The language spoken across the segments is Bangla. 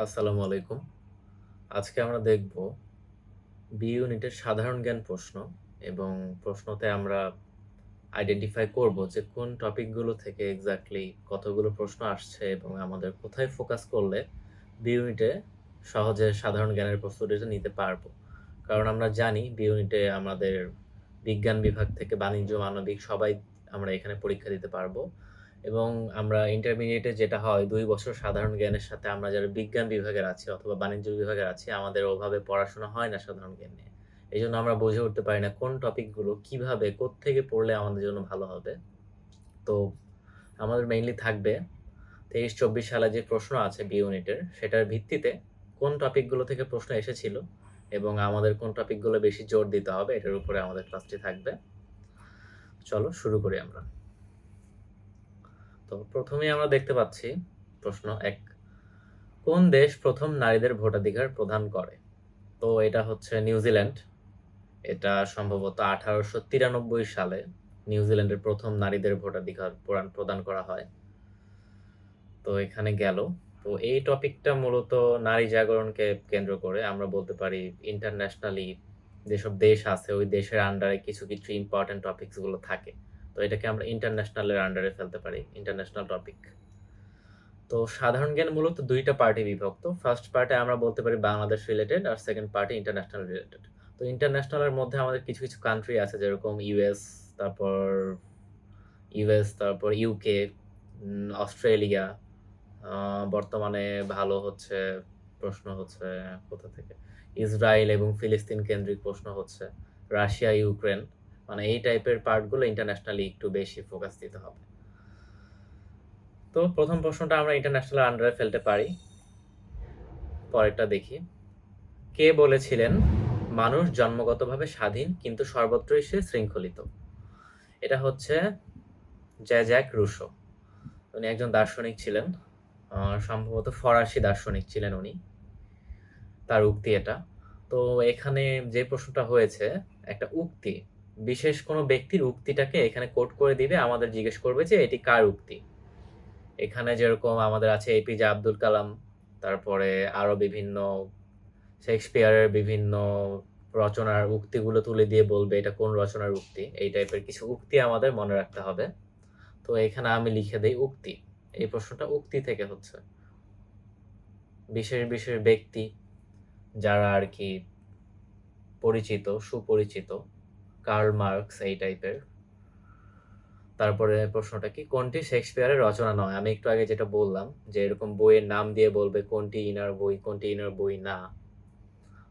আসসালামু আলাইকুম। আজকে আমরা দেখব বি ইউনিটের সাধারণ জ্ঞান প্রশ্ন এবং প্রশ্নতে আমরা আইডেন্টিফাই করব যে কোন টপিকগুলো থেকে এক্স্যাক্টলি কতগুলো প্রশ্ন আসছে এবং আমাদের কোথায় ফোকাস করলে বি ইউনিটে সহজে সাধারণ জ্ঞানের প্রস্তুতিটা নিতে পারব। কারণ আমরা জানি বি ইউনিটে আমাদের বিজ্ঞান বিভাগ থেকে বাণিজ্য, মানবিক সবাই আমরা এখানে পরীক্ষা দিতে পারব। এবং আমরা ইন্টারমিডিয়েটে যেটা হয়, দুই বছর সাধারণ জ্ঞানের সাথে আমরা যারা বিজ্ঞান বিভাগের আছি অথবা বাণিজ্য বিভাগের আছি, আমাদের ওভাবে পড়াশোনা হয় না সাধারণ জ্ঞান নিয়ে। এই জন্য আমরা বুঝে উঠতে পারি না কোন টপিকগুলো কীভাবে, কোত্থেকে পড়লে আমাদের জন্য ভালো হবে। তো আমাদের মেইনলি থাকবে ২৩-২৪ সালে যে প্রশ্ন আছে বি ইউনিটের সেটার ভিত্তিতে কোন টপিকগুলো থেকে প্রশ্ন এসেছিল এবং আমাদের কোন টপিকগুলো বেশি জোর দিতে হবে, এটার উপরে আমাদের ক্লাসটি থাকবে। চলো শুরু করি আমরা। তো প্রথমেই আমরা দেখতে পাচ্ছি প্রশ্ন এক কোন দেশ প্রথম নারীদের ভোটাধিকার প্রদান করে? তো এটা হচ্ছে নিউজিল্যান্ড। এটা সম্ভবত ১৮৯৩ সালে নিউজিল্যান্ডের প্রথম নারীদের ভোটাধিকার প্রদান করা হয়। তো এখানে গেল। তো এই টপিকটা মূলত নারী জাগরণকে কেন্দ্র করে আমরা বলতে পারি ইন্টারন্যাশনালি যেসব দেশ আছে ওই দেশের আন্ডারে কিছু, কিছু ইম্পোর্টেন্ট টপিকসগুলো থাকে। তো এটাকে আমরা ইন্টারন্যাশনালের আন্ডারে ফেলতে পারি। International topic. তো সাধারণ জ্ঞান মূলত দুইটা পার্টি বিভক্ত। ফার্স্ট পার্টে আমরা বলতে পারি বাংলাদেশ রিলেটেড আর সেকেন্ড পার্টি ইন্টারন্যাশনাল রিলেটেড। তো ইন্টারন্যাশনালের মধ্যে আমাদের কিছু, কিছু কান্ট্রি আছে যেরকম ইউএস, তারপর ইউএস, তারপর ইউকে, অস্ট্রেলিয়া। বর্তমানে ভালো হচ্ছে প্রশ্ন হচ্ছে কোথা থেকে? ইসরায়েল এবং ফিলিস্তিন কেন্দ্রিক প্রশ্ন হচ্ছে। Russia, Ukraine. মানে এই টাইপের পার্টগুলো ইন্টারন্যাশনালি একটু বেশি ফোকাস দিতে হবে। তো প্রথম প্রশ্নটা আমরা ইন্টারন্যাশনাল আন্ডারে ফেলতে পারি। পরেরটা দেখি। কে বলেছিলেন, মানুষ জন্মগতভাবে স্বাধীন, কিন্তু সর্বত্রই সে শৃঙ্খলিত? এটা হচ্ছে জ্যঁ-জ্যাক রুসো। উনি একজন দার্শনিক ছিলেন। সম্ভবত ফরাসি দার্শনিক ছিলেন উনি। তার উক্তি এটা। তো এখানে যে প্রশ্নটা হয়েছে, একটা উক্তি। বিশেষ কোনো ব্যক্তির উক্তিটাকে এখানে কোট করে দিবে আমাদের জিজ্ঞেস করবে যে এটি কার উক্তি? এখানে যেরকম আমাদের আছে এপিজে আব্দুল কালাম, তারপরে আরও বিভিন্ন শেক্সপিয়ারের বিভিন্ন রচনার উক্তিগুলো তুলে দিয়ে বলবে এটা কোন রচনার উক্তি। এই টাইপের কিছু উক্তি আমাদের মনে রাখতে হবে। তো এখানে আমি লিখে দেই উক্তি। এই প্রশ্নটা উক্তি থেকে হচ্ছে। বিশেষ, বিশেষ ব্যক্তি যারা আর কি পরিচিত, সুপরিচিত। কার্ল মার্কস এই টাইপের। তারপরে প্রশ্নটা কি? কোনটি শেক্সপিয়ারের রচনা নয়? আমি একটু আগে যেটা বললাম যে এরকম বইয়ের নাম দিয়ে বলবে কোনটি ইনার বই, কোনটি ইনার বই না।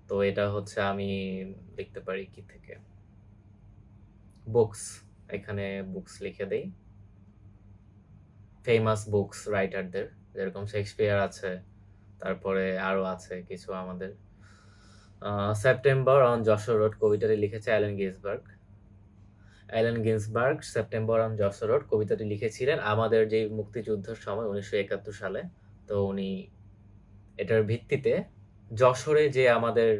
তো এটা হচ্ছে আমি লিখতে পারি কি থেকে? বুকস। এখানে বুকস লিখে দেই। ফেমাস বুকস রাইটারদের যেরকম শেক্সপিয়ার আছে, তারপরে আরও আছে কিছু আমাদের। সেপ্টেম্বর অন যশোর রোড কবিতাটি লিখেছে Allen Ginsberg. Allen Ginsberg 'September on Jessore road' কবিতাটি লিখেছিলেন আমাদের যে মুক্তিযুদ্ধের সময় ১৯৭১ সালে। তো উনি এটার ভিত্তিতে যশোরে যে আমাদের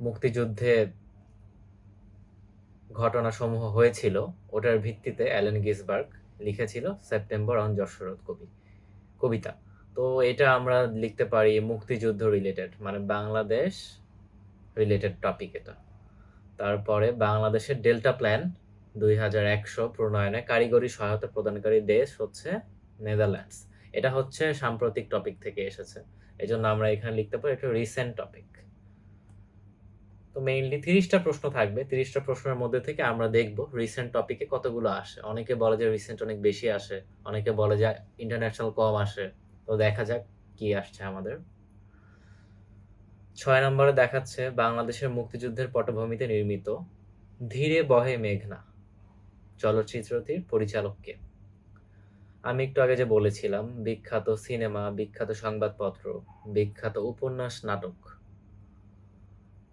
মুক্তিযুদ্ধে ঘটনাসমূহ হয়েছিল, ওটার ভিত্তিতে অ্যালেন গিসবার্গ লিখেছিল 'সেপ্টেম্বর অন যশোরোড কবি, কবিতা। তো এটা আমরা লিখতে পারি মুক্তিযুদ্ধ রিলেটেড মানে বাংলাদেশ রিলেটেড টপিক এটা। তারপরে বাংলাদেশের ডেল্টা প্ল্যান ২১০০ প্রণয়নে কারিগরি সহায়তা প্রদানকারী দেশ হচ্ছে নেদারল্যান্ডস। এটা হচ্ছে সাম্প্রতিক টপিক থেকে এসেছে। এই জন্য আমরা এখানে লিখতে পারি এটা রিসেন্ট টপিক। তো মেইনলি তিরিশটা প্রশ্ন থাকবে। তিরিশটা প্রশ্নের মধ্যে থেকে আমরা দেখব রিসেন্ট টপিকে কতগুলো আসে। অনেকে বলে যে রিসেন্ট অনেক বেশি আসে। অনেকে বলে যে ইন্টারন্যাশনাল কম আসে। তো দেখা যাক কি আসছে আমাদের। ছয় নম্বরে দেখাচ্ছে বাংলাদেশের মুক্তিযুদ্ধের পটভূমিতে নির্মিত 'ধীরে বহে মেঘনা' চলচ্চিত্রটির পরিচালককে আমি একটু আগে যে বলেছিলাম বিখ্যাত সিনেমা, বিখ্যাত সংবাদপত্র, বিখ্যাত উপন্যাস, নাটক।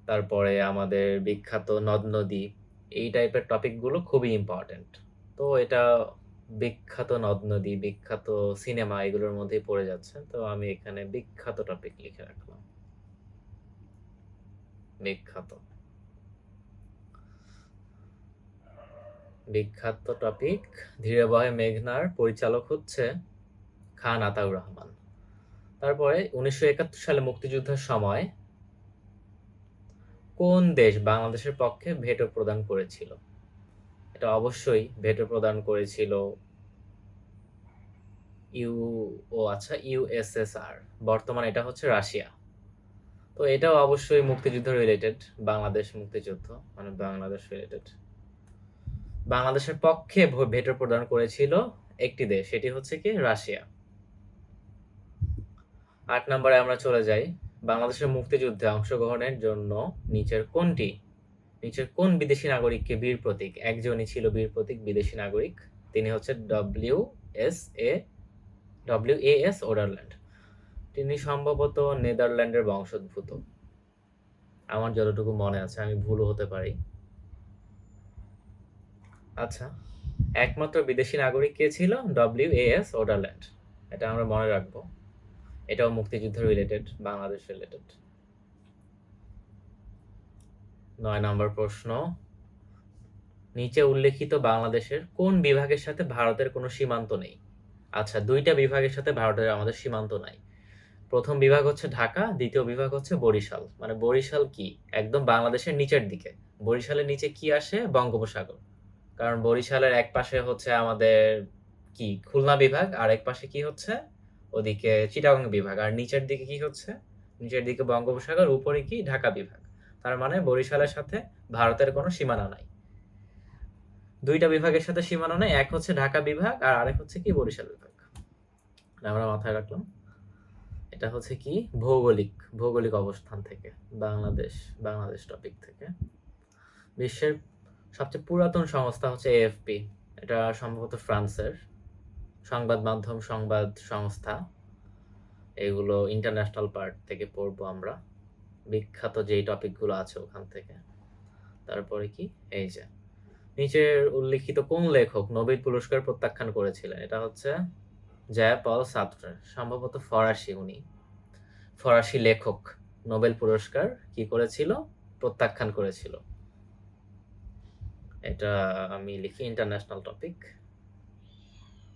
তারপরে আমাদের বিখ্যাত নদ-নদী এই টাইপের টপিকগুলো খুবই ইম্পোর্টেন্ট। তো এটা বিখ্যাত নদ-নদী, বিখ্যাত সিনেমা এগুলোর মধ্যেই পড়ে যাচ্ছে। তো আমি এখানে বিখ্যাত টপিক লিখে রাখলাম। বিখ্যাত। বিখ্যাত টপিক 'ধীরে বহে মেঘনা'র পরিচালক হচ্ছে খান আতাউর রহমান। তারপরে উনিশশো একাত্তর সালে মুক্তিযুদ্ধের সময় কোন দেশ বাংলাদেশের পক্ষে ভেটো প্রদান করেছিল এটা অবশ্যই ভেটো প্রদান করেছিল ইউ, ও আচ্ছা ইউএসএসআর বর্তমানে এটা হচ্ছে রাশিয়া। তো এটাও অবশ্যই মুক্তিযুদ্ধ রিলেটেড বাংলাদেশ মুক্তিযুদ্ধ মানে বাংলাদেশ রিলেটেড বাংলাদেশের পক্ষে ভেটো প্রদান করেছিল একটি দেশ, সেটি হচ্ছে কি রাশিয়া। আট নম্বরে আমরা চলে যাই। বাংলাদেশের মুক্তিযুদ্ধে অংশগ্রহণের জন্য নিচের কোনটি? নিচের কোন বিদেশি নাগরিককে বীর প্রতীক? একজনই ছিল বীর প্রতীক, বিদেশি নাগরিক। তিনি হচ্ছে W S A W A S Ouderland তিনি সম্ভবত নেদারল্যান্ডের বংশোদ্ভূত। আমার যতটুকু মনে আছে, আমি ভুলও হতে পারি। আচ্ছা একমাত্র বিদেশি নাগরিক কে ছিল? ডব্লিউ এ এস ওডারল্যান্ড এটা আমরা মনে রাখব। এটাও মুক্তিযুদ্ধ রিলেটেড বাংলাদেশ রিলেটেড নয় নম্বর প্রশ্ন। নিচে উল্লেখিত বাংলাদেশের কোন বিভাগের সাথে ভারতের কোনো সীমান্ত নেই? আচ্ছা দুইটা বিভাগের সাথে ভারতের আমাদের সীমান্ত নাই। প্রথম বিভাগ হচ্ছে ঢাকা, দ্বিতীয় বিভাগ হচ্ছে বরিশাল। মানে বরিশাল কি? একদম বাংলাদেশের নিচের দিকে। বরিশালের নিচে কি আসে? বঙ্গোপসাগর। কারণ বরিশালের এক পাশে হচ্ছে আমাদের কি? খুলনা বিভাগ, আর এক পাশে কি হচ্ছে? ওদিকে চিটাগং বিভাগ। আর নিচের দিকে কি হচ্ছে? নিচের দিকে বঙ্গোপসাগর, উপরে কি? ঢাকা বিভাগ। তার মানে বরিশালের সাথে ভারতের কোনো সীমানা নাই। দুইটা বিভাগের সাথে সীমানা নেই, এক হচ্ছে ঢাকা বিভাগ আর আরেক হচ্ছে কি বরিশাল বিভাগ। আমরা মাথায় রাখলাম, এটা হচ্ছে কি ভৌগোলিক ভৌগোলিক অবস্থান থেকে, বাংলাদেশ বাংলাদেশ টপিক থেকে। বিশ্বের সবচেয়ে পুরাতন সংস্থা হচ্ছে এএফপি, এটা সম্ভবত ফ্রান্সের সংবাদ মাধ্যম সংবাদ সংস্থা। এগুলো ইন্টারন্যাশনাল পার্ট থেকে পড়ব আমরা। বিখ্যাত যেই টপিকগুলো আছে ওখান থেকে। তারপরে কি? এই যে, নিচের উল্লেখিত কোন লেখক নোবেল পুরস্কার প্রত্যাখ্যান করেছিলেন? এটা হচ্ছে জয়া পল সাত্রার, সম্ভবত ফরাসি উনি। ফরাসি লেখক নোবেল পুরস্কার কি করেছিল? প্রত্যাখ্যান করেছিল। এটা আমি লিখি ইন্টারন্যাশনাল টপিক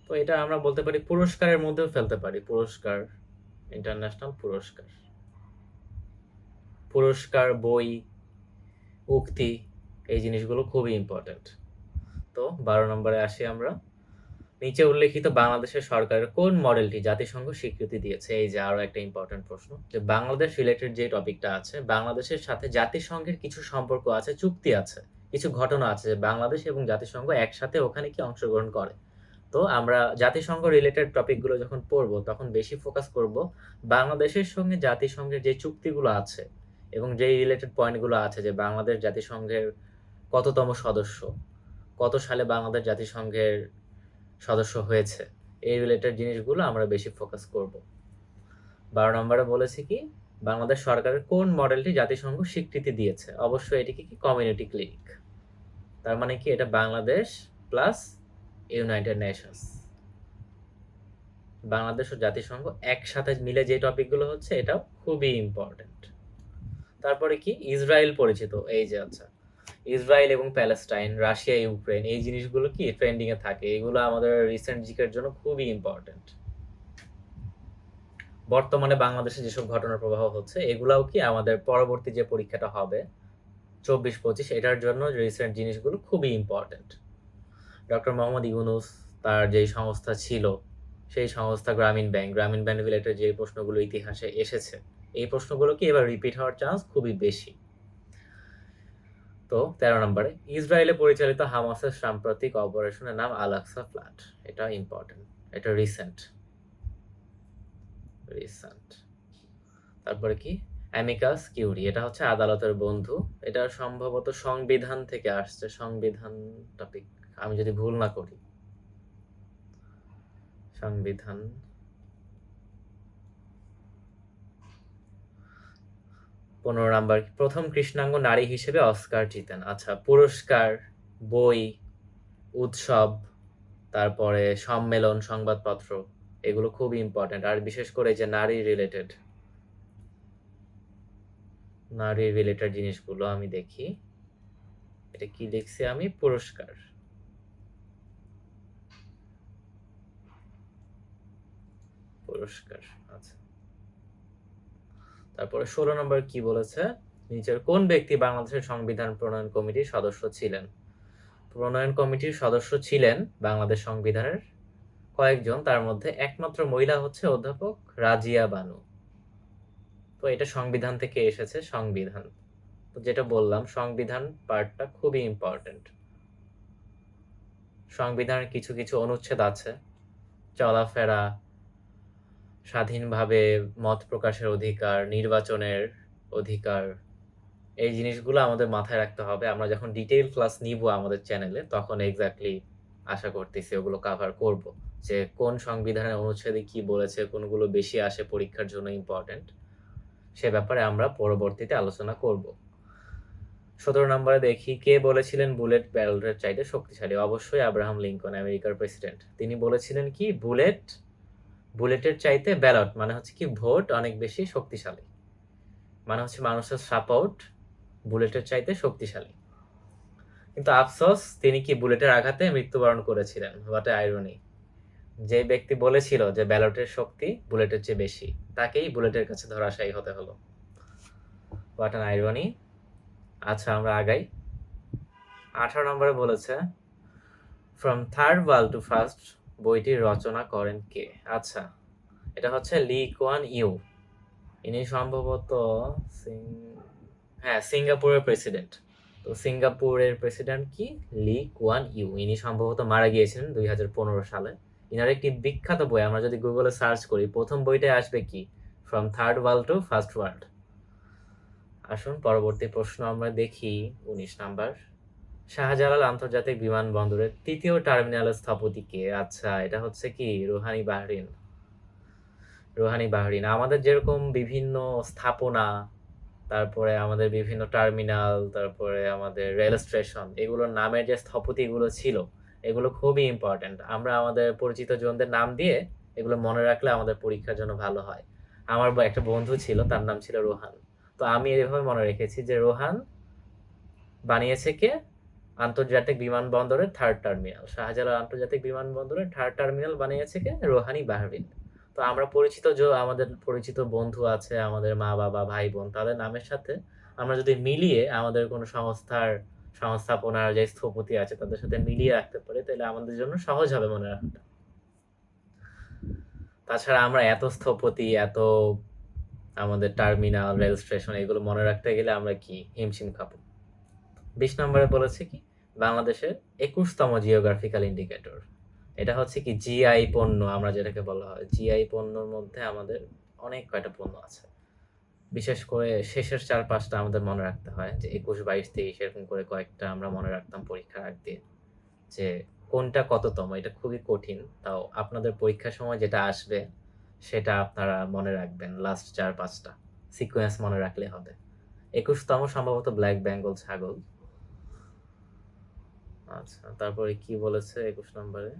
তো এটা আমরা বলতে পারি পুরস্কারের মধ্যেও ফেলতে পারি। পুরস্কার ইন্টারন্যাশনাল পুরস্কার। পুরস্কার, বই, উক্তি, এই জিনিসগুলো খুবই ইম্পর্ট্যান্ট তো বারো নম্বরে আসি আমরা। নিচে উল্লেখিত বাংলাদেশের সরকারের কোন মডেলটি জাতিসংঘ স্বীকৃতি দিয়েছে? এই যে আরও একটা ইম্পর্টেন্ট প্রশ্ন। যে বাংলাদেশ রিলেটেড যে টপিকটা আছে, বাংলাদেশের সাথে জাতিসংঘের কিছু সম্পর্ক আছে, চুক্তি আছে, কিছু ঘটনা আছে যে বাংলাদেশ এবং জাতিসংঘ একসাথে ওখানে কি অংশগ্রহণ করে? তো আমরা জাতিসংঘ রিলেটেড টপিকগুলো যখন পড়ব, তখন বেশি ফোকাস করব বাংলাদেশের সঙ্গে জাতিসংঘের যে চুক্তিগুলো আছে এবং যেই রিলেটেড পয়েন্টগুলো আছে যে বাংলাদেশ জাতিসংঘের কততম সদস্য, কত সালে বাংলাদেশ জাতিসংঘের সদস্য হয়েছে, এই রিলেটেড জিনিসগুলো আমরা বেশি ফোকাস করব। বারো নম্বরে বলেছি কি, বাংলাদেশ সরকারের কোন মডেলটি জাতিসংঘ স্বীকৃতি দিয়েছে? অবশ্যই এটিকে কি কমিউনিটি ক্লিনিক তার মানে কি এটা Bangladesh plus United Nations Bangladesh ও জাতিসংঘ একসাথে মিলে যে টপিকগুলো হচ্ছে, এটাও খুবই ইম্পর্টেন্ট তারপরে কি? ইসরায়েল পরিচিত। এই যে আচ্ছা। ইসরায়েল এবং প্যালেস্টাইন, রাশিয়া ইউক্রেন এই জিনিসগুলো কি ট্রেন্ডিং এ থাকে? এগুলো আমাদের রিসেন্ট জিকের জন্য খুবই ইম্পর্টেন্ট বর্তমানে বাংলাদেশে যেসব ঘটনার প্রবাহ হচ্ছে, এগুলাও কি আমাদের পরবর্তী যে পরীক্ষাটা হবে, চব্বিশ পঁচিশ, এটার জন্য রিসেন্ট জিনিসগুলো খুবই ইম্পর্টেন্ট ডক্টর মোহাম্মদ ইউনুস তার যেই সংস্থা ছিল, সেই সংস্থা গ্রামীণ ব্যাংক গ্রামীণ ব্যাংক রিলেটেড যে প্রশ্নগুলো ইতিহাসে এসেছে এই প্রশ্নগুলো কি এবার রিপিট হওয়ার চান্স খুবই বেশি। তো তেরো নম্বরে, ইসরায়েলে পরিচালিত হামাসের সাম্প্রতিক অপারেশনের নাম আলাক্সা ফ্ল্যাট এটা ইম্পর্টেন্ট এটা রিসেন্ট রিসেন্ট তারপরে কি? অ্যামিকাস কিউরি এটা হচ্ছে আদালতের বন্ধু। এটা সম্ভবত সংবিধান থেকে আসছে, সংবিধান টপিক আমি যদি ভুল না করি। সংবিধান পনেরো নাম্বার, প্রথম কৃষ্ণাঙ্গ নারী হিসেবে অস্কার জিতেন। আচ্ছা পুরস্কার, বই, উৎসব, তারপরে সম্মেলন, সংবাদপত্র, এগুলো খুব ইম্পর্টেন্ট আর বিশেষ করে যে নারী রিলেটেড নারী রিলেটেড জিনিসগুলো আমি দেখি। এটা কি লিখছি আমি? পুরস্কার। পুরস্কার আচ্ছা। তারপরে ষোলো নম্বর কি বলেছে? নিচের কোন ব্যক্তি বাংলাদেশের সংবিধান প্রণয়ন কমিটির সদস্য ছিলেন? প্রণয়ন কমিটির সদস্য ছিলেন বাংলাদেশ সংবিধানের কয়েকজন, তার মধ্যে একমাত্র মহিলা হচ্ছে অধ্যাপক রাজিয়া বানু। তো এটা সংবিধান থেকে এসেছে, সংবিধান। তো যেটা বললাম, সংবিধান পার্টটা খুবই ইম্পর্টেন্ট সংবিধানের কিছু কিছু অনুচ্ছেদ আছে, চলাফেরা স্বাধীনভাবে মত প্রকাশের অধিকার, নির্বাচনের অধিকার, এই জিনিসগুলো আমাদের মাথায় রাখতে হবে। আমরা যখন ডিটেইল ক্লাস নিব আমাদের চ্যানেলে তখন এক্স্যাক্টলি আশা করতেছি ওগুলো কভার করব যে কোন সংবিধানের অনুচ্ছেদে কি বলেছে, কোনগুলো বেশি আসে পরীক্ষার জন্য ইম্পর্টেন্ট সে ব্যাপারে আমরা পরবর্তীতে আলোচনা করব। সতেরো নম্বরে দেখি, কে বলেছিলেন বুলেট ব্যারলের চাইতে শক্তিশালী? অবশ্যই আব্রাহাম লিঙ্কন, আমেরিকার প্রেসিডেন্ট তিনি বলেছিলেন কি, বুলেট বুলেটের চাইতে ব্যালট মানে হচ্ছে কি ভোট অনেক বেশি শক্তিশালী। মানে হচ্ছে মানুষের সাপোর্ট বুলেটের চাইতে শক্তিশালী। কিন্তু আফসোস, তিনি কি বুলেটের আঘাতে মৃত্যুবরণ করেছিলেন? হোয়াট আইরনি যে ব্যক্তি বলেছিল যে ব্যালটের শক্তি বুলেটের চেয়ে বেশি, তাকেই বুলেটের কাছে ধরাশায়ী হতে হলো। হোয়াট আইরনি আচ্ছা আমরা আগাই। আঠারো নম্বরে বলেছে from third world to first বইটির রচনা করেন কে? আচ্ছা এটা হচ্ছে লি কোয়ান ইউ। ইনি সম্ভবত হ্যাঁ সিঙ্গাপুরের প্রেসিডেন্ট। তো সিঙ্গাপুরের প্রেসিডেন্ট কি? Lee Kuan Yew. ইনি সম্ভবত মারা গিয়েছিলেন দুই হাজার পনেরো সালে। ইনার একটি বিখ্যাত বই, আমরা যদি গুগলে সার্চ করি, প্রথম বইটাই আসবে কি? From third world to first world আসুন, পরবর্তী প্রশ্ন আমরা দেখি, উনিশ নাম্বার। শাহজালাল আন্তর্জাতিক বিমানবন্দরের তৃতীয় টার্মিনালের স্থপতি কে আচ্ছা এটা হচ্ছে কি? রুহানি বাহরিন। রুহানি বাহরিন, আমাদের যেরকম বিভিন্ন স্থাপনা, তারপরে আমাদের বিভিন্ন টার্মিনাল, তারপরে আমাদের রেল স্টেশন, এগুলোর নামের যে স্থপতিগুলো ছিল, এগুলো খুবই ইম্পর্ট্যান্ট আমরা আমাদের পরিচিত জনদের নাম দিয়ে এগুলো মনে রাখলে আমাদের পরীক্ষার জন্য ভালো হয়। আমার একটা বন্ধু ছিল, তার নাম ছিল রোহান। তো আমি এভাবে মনে রেখেছি যে রোহান বানিয়েছে কে? আন্তর্জাতিক বিমানবন্দরের থার্ড টার্মিনাল শাহজালাল আন্তর্জাতিক বিমানবন্দরের থার্ড টার্মিনাল বানিয়েছে কে? রোহানি বাহরিন। তো আমরা পরিচিত যে, আমাদের পরিচিত বন্ধু আছে, আমাদের মা বাবা, ভাই বোন, তাদের নামের সাথে আমরা যদি মিলিয়ে আমাদের কোনো সংস্থার সংস্থাপনার যে স্থপতি আছে, তাদের সাথে মিলিয়ে রাখতে পারি, তাহলে আমাদের জন্য সহজ হবে মনে রাখাটা। তাছাড়া আমরা এত স্থপতি, এত আমাদের টার্মিনাল রেল স্টেশন, এগুলো মনে রাখতে গেলে আমরা কি হিমশিম খাব? বিশ নম্বরে বলেছে কি? বাংলাদেশের একুশতম জিওগ্রাফিক্যাল ইন্ডিকেটর এটা হচ্ছে কি জিআই পণ্য, আমরা যেটাকে বলা হয়। জিআই পণ্যর মধ্যে আমাদের অনেক কয়টা পণ্য আছে। বিশেষ করে শেষের চার পাঁচটা আমাদের মনে রাখতে হয়, যে একুশ, বাইশ, তেইশ, এরকম করে কয়েকটা আমরা মনে রাখতাম পরীক্ষার আগ দিয়ে, যে কোনটা কততম। এটা খুবই কঠিন, তাও আপনাদের পরীক্ষার সময় যেটা আসবে, সেটা আপনারা মনে রাখবেন লাস্ট চার, পাঁচটা। সিকোয়েন্স মনে রাখলে হবে। একুশতম সম্ভবত ব্ল্যাক বেঙ্গল ছাগল। আচ্ছা তারপরে কি বলেছে একুশ নম্বরে?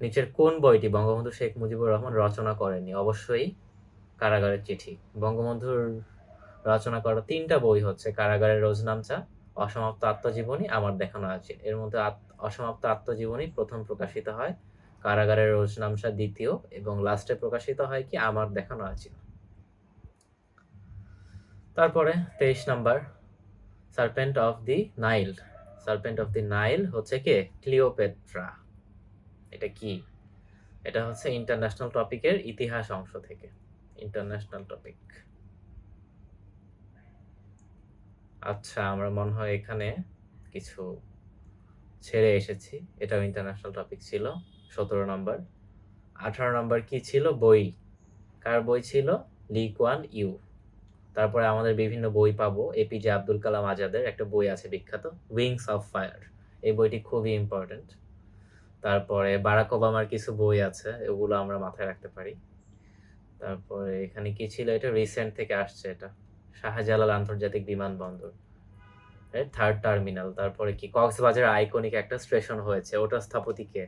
নিচের কোন বইটি বঙ্গবন্ধু শেখ মুজিবুর রহমান রচনা করেনি অবশ্যই কারাগারের চিঠি। বঙ্গবন্ধুর রচনা করা তিনটা বই হচ্ছে কারাগারের রোজনামচা, অসমাপ্ত আত্মজীবনী, আমার দেখানো আছে। এর মধ্যে অসমাপ্ত আত্মজীবনী প্রথম প্রকাশিত হয় কারাগারের রোজনামচা দ্বিতীয় এবং লাস্টে প্রকাশিত হয় কি আমার দেখানো আছে। তারপরে তেইশ number, serpent of the Nile. Serpent of the Nile হচ্ছে কে? ক্লিওপেট্রা। এটা কি? এটা হচ্ছে ইন্টারন্যাশনাল টপিকের ইতিহাস অংশ থেকে। International topic. আচ্ছা আমরা মনে হয় এখানে কিছু ছেড়ে এসেছি। এটাও ইন্টারন্যাশনাল টপিক ছিল। সতেরো নম্বর। আঠারো নম্বর কি ছিল? বই। কার বই ছিল? Lee Kuan Yew. তারপরে আমাদের বিভিন্ন বই পাবো এপিজে আব্দুল কালাম আজাদের একটা বই আছে বিখ্যাত উইংস অফ ফায়ার এই বইটি খুবই ইম্পর্ট্যান্ট তারপরে বারাক ওবামার কিছু বই আছে, এগুলো আমরা মাথায় রাখতে পারি। তারপরে এখানে কি ছিল? এটা রিসেন্ট থেকে আসছে এটা। শাহজালাল আন্তর্জাতিক বিমানবন্দর। থার্ড টার্মিনাল তারপরে কি? কক্সবাজার আইকনিক একটা স্টেশন হয়েছে, ওটা স্থপতি কে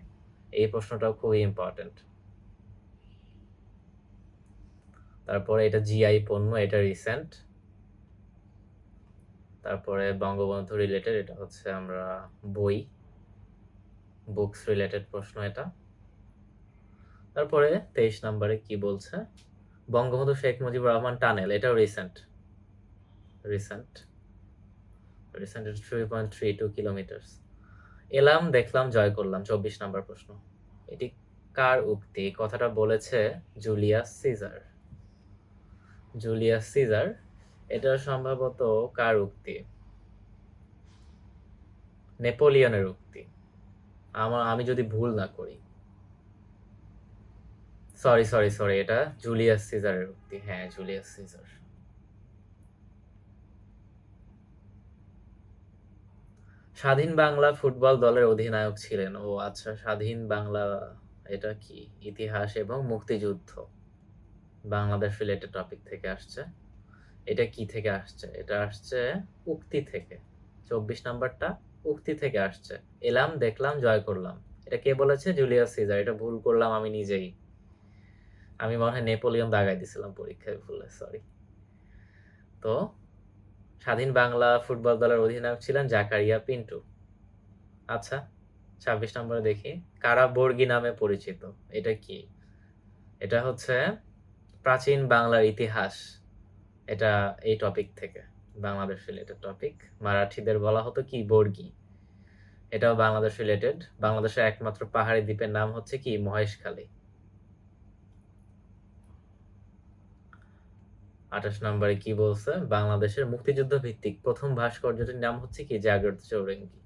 এই প্রশ্নটাও খুবই ইম্পর্ট্যান্ট তারপরে এটা জিআই পণ্য, এটা রিসেন্ট তারপরে বঙ্গবন্ধু রিলেটেড এটা হচ্ছে আমরা বই। বুকস রিলেটেড প্রশ্ন এটা। তারপরে তেইশ নম্বরে কি বলছে? বঙ্গবন্ধু শেখ মুজিবুর রহমান টানেল এটাও recent recent recent three point three two kilometers এলাম, দেখলাম, জয় করলাম, চব্বিশ নম্বর প্রশ্ন। এটি কার উক্তি? কথাটা বলেছে জুলিয়াস সিজার। জুলিয়াস সিজার এটা সম্ভবত কার উক্তি? নেপোলিয়নের উক্তি। আমার আমি যদি ভুল না করি। সরি সরি সরি এটা জুলিয়াস সিজারের উক্তি। হ্যাঁ জুলিয়াস সিজার স্বাধীন বাংলা ফুটবল দলের অধিনায়ক ছিলেন। ও আচ্ছা স্বাধীন বাংলা, এটা কি? ইতিহাস এবং মুক্তিযুদ্ধ। বাংলাদেশ রিলেটেড টপিক থেকে আসছে। এটা কি থেকে আসছে? এটা আসছে উক্তি থেকে। চব্বিশ নাম্বারটা উক্তি থেকে আসছে। এলাম, দেখলাম, জয় করলাম। এটা কে বলেছে? Julius Caesar. এটা ভুল করলাম আমি নিজেই। আমি মনে হয় নেপোলিয়ন দাগাই দিছিলাম পরীক্ষায় ভুলে সরি তো স্বাধীন বাংলা ফুটবল দলের অধিনায়ক ছিলেন জাকারিয়া পিন্টু। আচ্ছা ছাব্বিশ নম্বরে দেখি। কারা বর্গী নামে পরিচিত? এটা কি? এটা হচ্ছে প্রাচীন বাংলার ইতিহাস, এটা এই টপিক থেকে, বাংলাদেশ রিলেটেড টপিক মারাঠিদের বলা হতো কি, বর্গী। এটাও বাংলাদেশ রিলেটেড বাংলাদেশের একমাত্র পাহাড়ি দ্বীপের নাম হচ্ছে কি, মহেশখালী। আঠাশ নম্বরে কি বলছে? বাংলাদেশের মুক্তিযুদ্ধ ভিত্তিক প্রথম ভাস্কর্যটির নাম হচ্ছে কি, জাগ্রত চৌরঙ্গি।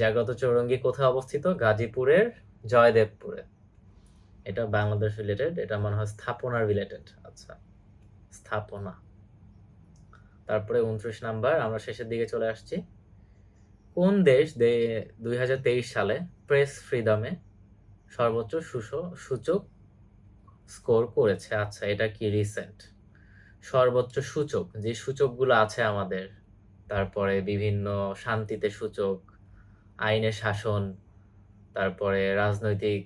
জাগ্রত চৌরঙ্গি কোথায় অবস্থিত? গাজীপুরের জয়দেবপুরে। এটা বাংলাদেশ রিলেটেড এটা মনে হয় স্থাপনা রিলেটেড আচ্ছা স্থাপনা। তারপরে উনত্রিশ নাম্বার, আমরা শেষের দিকে চলে আসছি। কোন দেশ দুই হাজার তেইশ সালে প্রেস ফ্রিডমে সর্বোচ্চ সূচক স্কোর করেছে? আচ্ছা এটা কি রিসেন্ট সর্বোচ্চ সূচক, যে সূচকগুলো আছে আমাদের, তারপরে বিভিন্ন শান্তিতে সূচক, আইনের শাসন, তারপরে রাজনৈতিক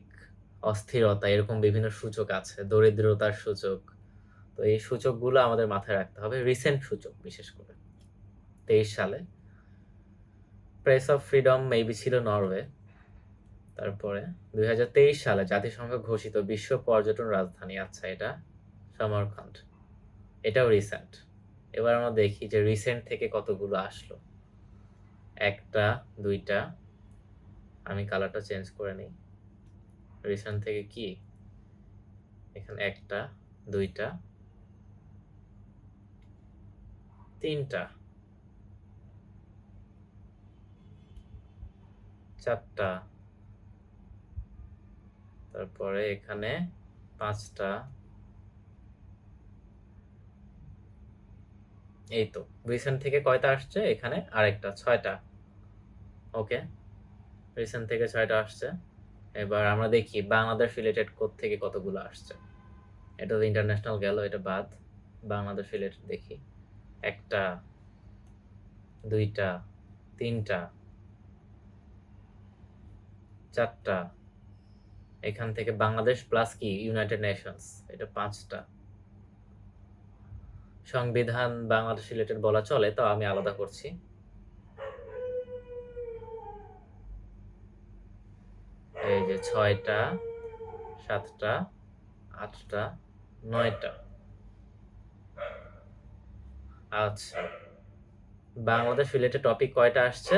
অস্থিরতা, এরকম বিভিন্ন সূচক আছে, দরিদ্রতার সূচক। তো এই সূচকগুলো আমাদের মাথায় রাখতে হবে রিসেন্ট সূচক বিশেষ করে। তেইশ সালে প্রেস অফ ফ্রিডম মেবি ছিল নরওয়ে তারপরে দুই হাজার তেইশ সালে জাতিসংঘ ঘোষিত বিশ্ব পর্যটন রাজধানী আচ্ছা এটা সমরখণ্ড এটাও রিসেন্ট এবার আমরা দেখি যে রিসেন্ট থেকে কতগুলো আসলো। একটা, দুইটা, আমি কালারটা চেঞ্জ করে নিই। রিসেন্ট থেকে কি? এখানে একটা, দুইটা, তিনটা, চারটা, তারপরে এখানে পাঁচটা, এই তো, রিসেন্ট থেকে কয়টা আসছে? এখানে আরেকটা, ছয়টা, ওকে? রিসেন্ট থেকে ছয়টা আসছে। এবার আমরা দেখি বাংলাদেশ রিলেটেড কোথ থেকে কতগুলো আসছে। এটা তো ইন্টারন্যাশনাল গেল, এটা বাদ। বাংলাদেশ রিলেটেড দেখি। একটা, দুইটা, তিনটা, চারটা। এখান থেকে বাংলাদেশ প্লাস কি? ইউনাইটেড নেশনস এটা পাঁচটা। সংবিধান বাংলাদেশ রিলেটেড বলা চলে, তো আমি আলাদা করছি এই যে ছয়টা, সাতটা, আটটা, নয়টা। আচ্ছা। বাংলাদেশ রিলেটেড টপিক কয়টা আসছে?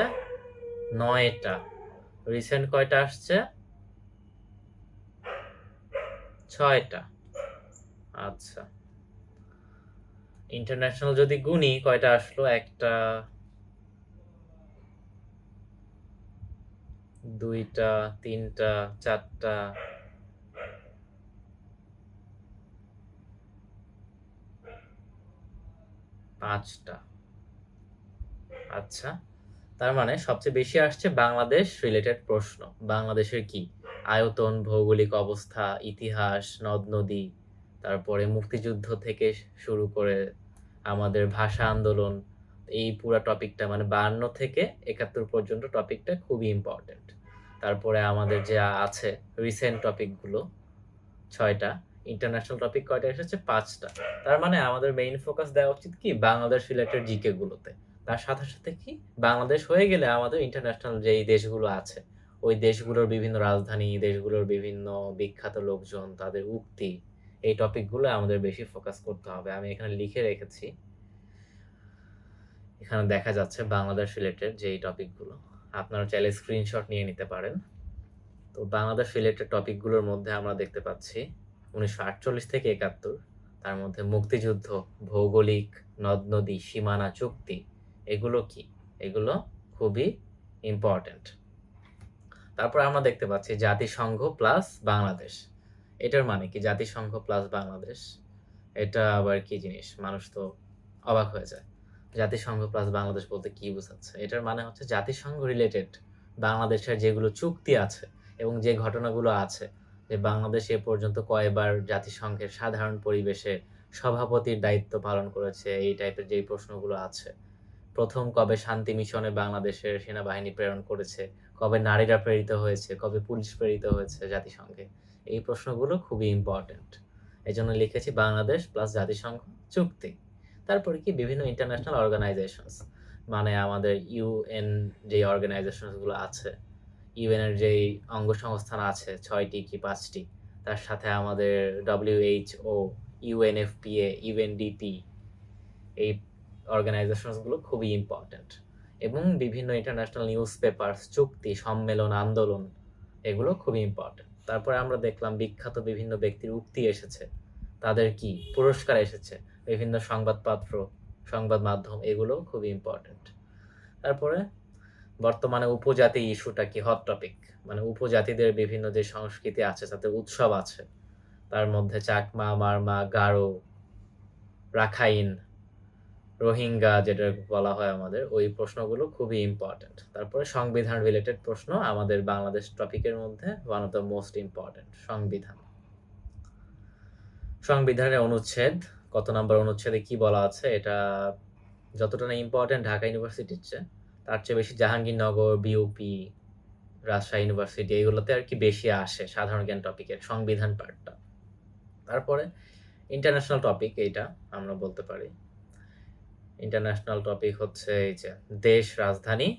নয়টা। রিসেন্ট কয়টা আসছে? ছয়টা। আচ্ছা। ইন্টারন্যাশনাল যদি গুনি, কয়টা আসলো? একটা দুইটা, তিনটা, চারটা। পাঁচটা। আচ্ছা তার মানে সবচেয়ে বেশি আসছে বাংলাদেশ রিলেটেড প্রশ্ন। বাংলাদেশের কি? আয়তন, ভৌগোলিক অবস্থা, ইতিহাস, নদ, নদী, তারপরে মুক্তিযুদ্ধ থেকে শুরু করে আমাদের ভাষা আন্দোলন এই পুরো টপিকটা মানে বায়ান্ন থেকে একাত্তর পর্যন্ত টপিকটা খুবই ইম্পর্টেন্ট তারপরে আমাদের যে আছে রিসেন্ট টপিকগুলো, ছয়টা ইন্টারন্যাশনাল টপিক কয়টা এসেছে? পাঁচটা। তার মানে আমাদের মেইন ফোকাস দেওয়া উচিত কি? বাংলাদেশ রিলেটেড জিকে গুলোতে। তার সাথে সাথে কি? বাংলাদেশ হয়ে গেলে আমাদের ইন্টারন্যাশনাল যেই দেশগুলো আছে, ওই দেশগুলোর বিভিন্ন রাজধানী, দেশগুলোর বিভিন্ন বিখ্যাত লোকজন, তাদের উক্তি, এই টপিকগুলো আমাদের বেশি ফোকাস করতে হবে। আমি এখানে লিখে রেখেছি। এখানে দেখা যাচ্ছে বাংলাদেশ রিলেটেড যে টপিকগুলো আপনারা চাইলে স্ক্রিনশট নিয়ে নিতে পারেন। তো বাংলাদেশ রিলেটেড টপিকগুলোর মধ্যে আমরা দেখতে পাচ্ছি উনিশশো আটচল্লিশ থেকে একাত্তর, তার মধ্যে মুক্তিযুদ্ধ, ভৌগোলিক, নদ নদী, সীমানা চুক্তি, এগুলো কি? এগুলো খুবই ইম্পর্ট্যান্ট তারপর আমরা দেখতে পাচ্ছি জাতিসংঘ প্লাস বাংলাদেশ। এটার মানে কি? জাতিসংঘ প্লাস বাংলাদেশ। এটা আবার কি জিনিস? মানুষ তো অবাক হয়ে যায়। জাতিসংঘ প্লাস বাংলাদেশ বলতে কি বোঝাচ্ছে? এটার মানে হচ্ছে জাতিসংঘ রিলেটেড বাংলাদেশের যেগুলো চুক্তি আছে এবং যে ঘটনাগুলো আছে, যে বাংলাদেশ এ পর্যন্ত কয়বার জাতিসংঘের সাধারণ পরিবেশে সভাপতির দায়িত্ব পালন করেছে, এই টাইপের যেই প্রশ্নগুলো আছে। প্রথম কবে শান্তি মিশনে বাংলাদেশের সেনাবাহিনী প্রেরণ করেছে, কবে নারীরা প্রেরিত হয়েছে, কবে পুলিশ প্রেরিত হয়েছে জাতিসংঘে, এই প্রশ্নগুলো খুবই ইম্পর্ট্যান্ট এই জন্য লিখেছি বাংলাদেশ প্লাস জাতিসংঘ চুক্তি। তারপরে কি বিভিন্ন ইন্টারন্যাশনাল অর্গানাইজেশনস মানে আমাদের ইউএন যে অর্গানাইজেশনসগুলো আছে ইউএনের যেই অঙ্গ সংস্থান আছে, ছয়টি কি পাঁচটি, তার সাথে আমাদের ডব্লিউএইচও ইউএনএফপিএ ইউএনডিপি এই অর্গানাইজেশনসগুলো খুবই ইম্পর্ট্যান্ট এবং বিভিন্ন ইন্টারন্যাশনাল নিউজ পেপার চুক্তি, সম্মেলন, আন্দোলন, এগুলো খুবই ইম্পর্ট্যান্ট তারপরে আমরা দেখলাম বিখ্যাত বিভিন্ন ব্যক্তির উক্তি এসেছে, তাদের কি পুরস্কার এসেছে বিভিন্ন সংবাদপত্র, সংবাদ মাধ্যম, এগুলো খুবই ইম্পর্ট্যান্ট তারপরে বর্তমানে উপজাতি ইস্যুটা কি হট টপিক মানে উপজাতিদের বিভিন্ন যে সংস্কৃতি আছে, তাতে উৎসব আছে। তার মধ্যে চাকমা, মারমা, গারো, রাখাইন, রোহিঙ্গা যেটা বলা হয় আমাদের, ওই প্রশ্নগুলো খুবই ইম্পর্ট্যান্ট তারপরে সংবিধান রিলেটেড প্রশ্ন আমাদের বাংলাদেশ টপিকের মধ্যে one of the most important সংবিধান। সংবিধানের অনুচ্ছেদ কত নাম্বার অনুচ্ছেদে কি বলা আছে, এটা যতটা না ইম্পর্ট্যান্ট ঢাকা ইউনিভার্সিটির চেয়ে, তার চেয়ে বেশি জাহাঙ্গীরনগর বিউপি রাজশাহী ইউনিভার্সিটি, এইগুলোতে আর কি বেশি আসে সাধারণ জ্ঞান টপিকের সংবিধান পার্টটা তারপরে ইন্টারন্যাশনাল টপিক এইটা আমরা বলতে পারি। ইন্টারন্যাশনাল টপিক হচ্ছে এই যে দেশ, রাজধানী,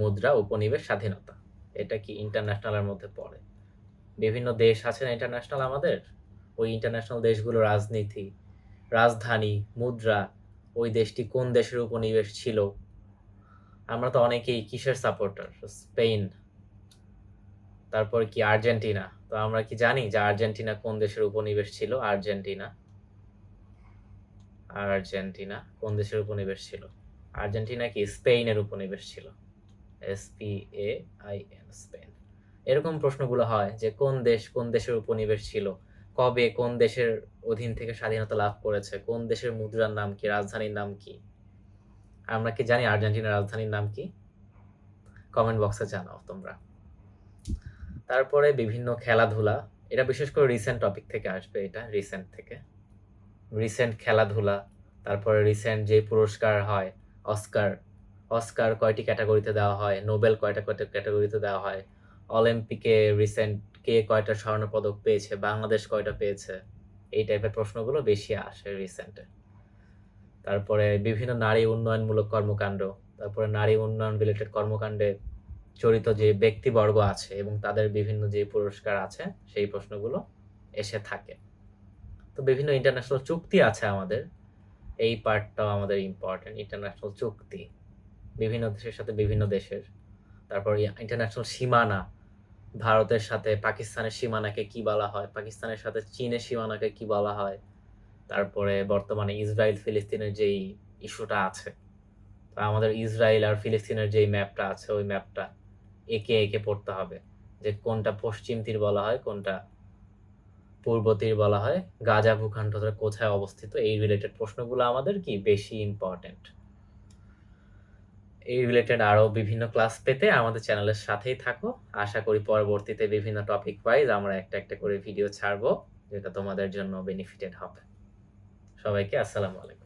মুদ্রা, উপনিবেশ, স্বাধীনতা। এটা কি ইন্টারন্যাশনালের মধ্যে পড়ে? বিভিন্ন দেশ আছে না ইন্টারন্যাশনাল আমাদের? ওই ইন্টারন্যাশনাল দেশগুলো রাজনীতি রাজধানী, মুদ্রা, ওই দেশটি কোন দেশের উপনিবেশ ছিল? আমরা তো অনেকেই কিসের সাপোর্টার স্পেন। তারপর কি আর্জেন্টিনা? তো আমরা কি জানি যে আর্জেন্টিনা কোন দেশের উপনিবেশ ছিল? আর্জেন্টিনা। আর্জেন্টিনা কোন দেশের উপনিবেশ ছিল? আর্জেন্টিনা কি স্পেনের উপনিবেশ ছিল? S P A I N Spain. এরকম প্রশ্নগুলো হয় যে কোন দেশ কোন দেশের উপনিবেশ ছিল? কবে কোন দেশের অধীন থেকে স্বাধীনতা লাভ করেছে? কোন দেশের মুদ্রার নাম কি? রাজধানীর নাম কি? আমরা কি জানি আর্জেন্টিনার রাজধানীর নাম কি? কমেন্ট বক্সে জানাও তোমরা। তারপরে বিভিন্ন খেলাধুলা, এটা বিশেষ করে রিসেন্ট টপিক থেকে আসবে এটা রিসেন্ট থেকে। রিসেন্ট খেলাধুলা, তারপরে রিসেন্ট যে পুরস্কার হয় অস্কার অস্কার কয়টি ক্যাটাগরিতে দেওয়া হয়? নোবেল কয়টা কয়টা ক্যাটাগরিতে দেওয়া হয়? অলিম্পিকে রিসেন্ট কে কয়টা স্বর্ণ পদক পেয়েছে, বাংলাদেশ কয়টা পেয়েছে, এই টাইপের প্রশ্নগুলো বেশি আসে রিসেন্টে তারপরে বিভিন্ন নারী উন্নয়নমূলক কর্মকাণ্ড, তারপরে নারী উন্নয়ন রিলেটেড কর্মকাণ্ডে জড়িত যে ব্যক্তিবর্গ আছে এবং তাদের বিভিন্ন যে পুরস্কার আছে, সেই প্রশ্নগুলো এসে থাকে। তো বিভিন্ন ইন্টারন্যাশনাল চুক্তি আছে আমাদের, এই পার্টটাও আমাদের ইম্পর্টেন্ট ইন্টারন্যাশনাল চুক্তি। বিভিন্ন দেশের সাথে বিভিন্ন দেশের। তারপর ইন্টারন্যাশনাল সীমানা ভারতের সাথে পাকিস্তানের সীমানাকে কি বলা হয়? পাকিস্তানের সাথে চীনের সীমানাকে কি বলা হয়? তারপরে বর্তমানে ইসরায়েল ফিলিস্তিনের যেই ইস্যুটা আছে, তো আমাদের ইসরায়েল আর ফিলিস্তিনের যেই ম্যাপটা আছে, ওই ম্যাপটা একে একে পড়তে হবে। যে কোনটা পশ্চিম তীর বলা হয়, কোনটা পূর্ব তীর বলা হয়, গাজা ভূখণ্ডটা কোথায় অবস্থিত, এই রিলেটেড প্রশ্নগুলো আমাদের কি বেশি ইম্পর্টেন্ট এই রিলেটেড আরও বিভিন্ন ক্লাস পেতে আমাদের চ্যানেলের সাথেই থাকো। আশা করি পরবর্তীতে বিভিন্ন টপিক ওয়াইজ আমরা একটা একটা করে ভিডিও ছাড়বো, যেটা তোমাদের জন্য বেনিফিটেড হবে। সবাইকে আসসালামু আলাইকুম।